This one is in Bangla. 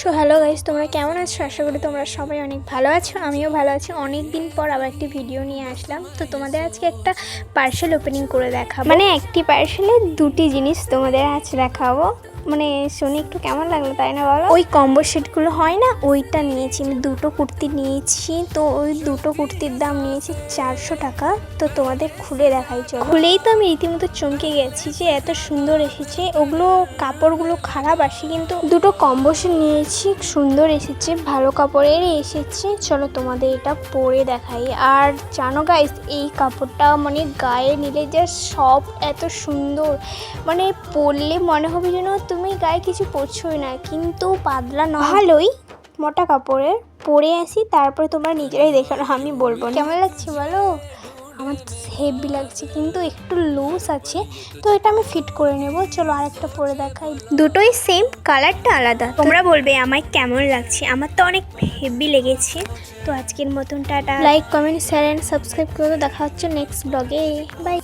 সো হ্যালো গাইজ তোমরা কেমন আছো? আশা করি তোমরা সবাই অনেক ভালো আছো, আমিও ভালো আছি। অনেক দিন পর আবার একটি ভিডিও নিয়ে আসলাম। তো তোমাদের আজকে একটা পার্সেল ওপেনিং করে দেখাবো। মানে একটি পার্সেলে দুটি জিনিস তোমাদের আজ দেখাবো। মানে শুনে একটু কেমন লাগল তাই না বলো? ওই কম্বো সেটগুলো হয় না ওইটা নিয়েছি আমি দুটো কুর্তি নিয়েছি তো ওই দুটো কুর্তির দাম নিয়েছি চারশো টাকা। তো তোমাদের খুলে দেখাই চলো। খুলেই তো আমি রীতিমতো চমকে গেছি যে এত সুন্দর এসেছে। ওগুলো কাপড়গুলো খারাপ আসে কিন্তু দুটো কম্বো সেট নিয়েছি সুন্দর এসেছে ভালো কাপড়ের এসেছে। চলো তোমাদের এটা পরে দেখাই। আর জানো গাইস এই কাপড়টা মানে গায়ে নিলে যে সব এত সুন্দর মানে পরলে মনে হবে যেন তুমি গায়ে কিছু পরছোই না কিন্তু পাতলা নয় ভালোই মোটা কাপড়ের পরে আসি তারপরে তোমরা নিজেরাই দেখো না আমি বলব কেমন লাগছে বলো? আমার হেভি লাগছে কিন্তু একটু লুজ আছে তো এটা আমি ফিট করে নেব। চলো আরেকটা পরে দেখাই। দুটোই সেম কালারটা আলাদা। তোমরা বলবে আমায় কেমন লাগছে আমার তো অনেক হেভি লেগেছে। তো আজকের মতন tata. Like comment share and subscribe করে। দেখা হচ্ছে নেক্সট ব্লগে বাই